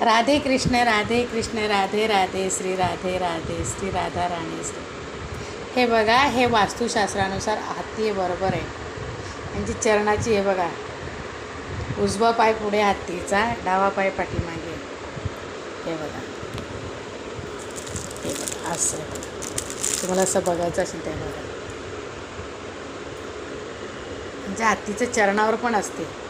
राधे कृष्ण राधे कृष्ण राधे राधे श्री राधे राधे श्री राधा राणी श्री. हे बघा हे वास्तुशास्त्रानुसार हत्ती बरोबर आहे. यांची चरणाची हे बघा. उजवा पाय पुढे हत्तीचा डावा पाय पाठीमागे. हे बघा. हे बघा असं. तुम्हाला असं बघायचं असेल ते बघा. म्हणजे हत्तीचं चरणावर पण असते.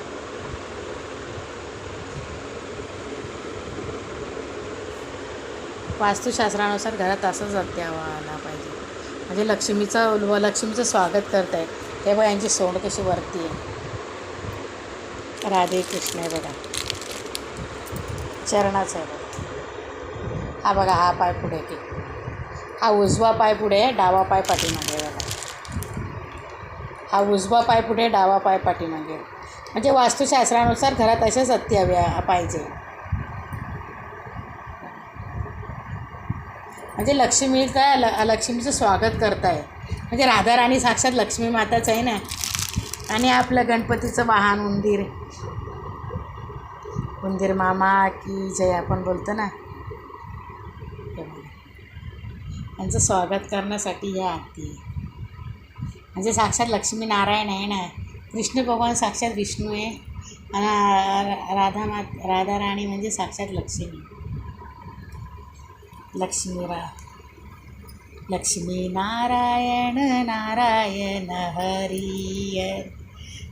वास्तुशास्त्रानुसार घरात असंच अत्यावा आला पाहिजे. म्हणजे लक्ष्मीचं व लक्ष्मीचं स्वागत करत आहे तेव्हा यांची सोंड कशी वरती आहे? राधे कृष्ण आहे बघा. चरणाचं आहे बघा. हा बघा हा पाय पुढे की. हा उजवा पाय पुढे आहे डावा पाय पाठीमागे बघा. हा उजवा पाय पुढे डावा पाय पाठीमागे म्हणजे वास्तुशास्त्रानुसार घरात असेच हत्ती हव्या पाहिजे. म्हणजे लक्ष्मीचा ल लक्ष्मीचं स्वागत करताय. म्हणजे राधा राणी साक्षात लक्ष्मी माताच आहे ना? आणि आपलं गणपतीचं वाहन उंदीर. उंदीर मामा की जय आपण बोलतो ना? त्यांचं यांचं स्वागत करण्यासाठी या आरती म्हणजे साक्षात लक्ष्मी नारायण आहे ना? कृष्ण भगवान साक्षात विष्णू आहे. आणि राधा मा राधा राणी म्हणजे साक्षात लक्ष्मी. लक्ष्मी रा लक्ष्मी नारायण नारायण हरिय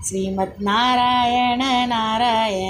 श्रीमद नारायण नारायण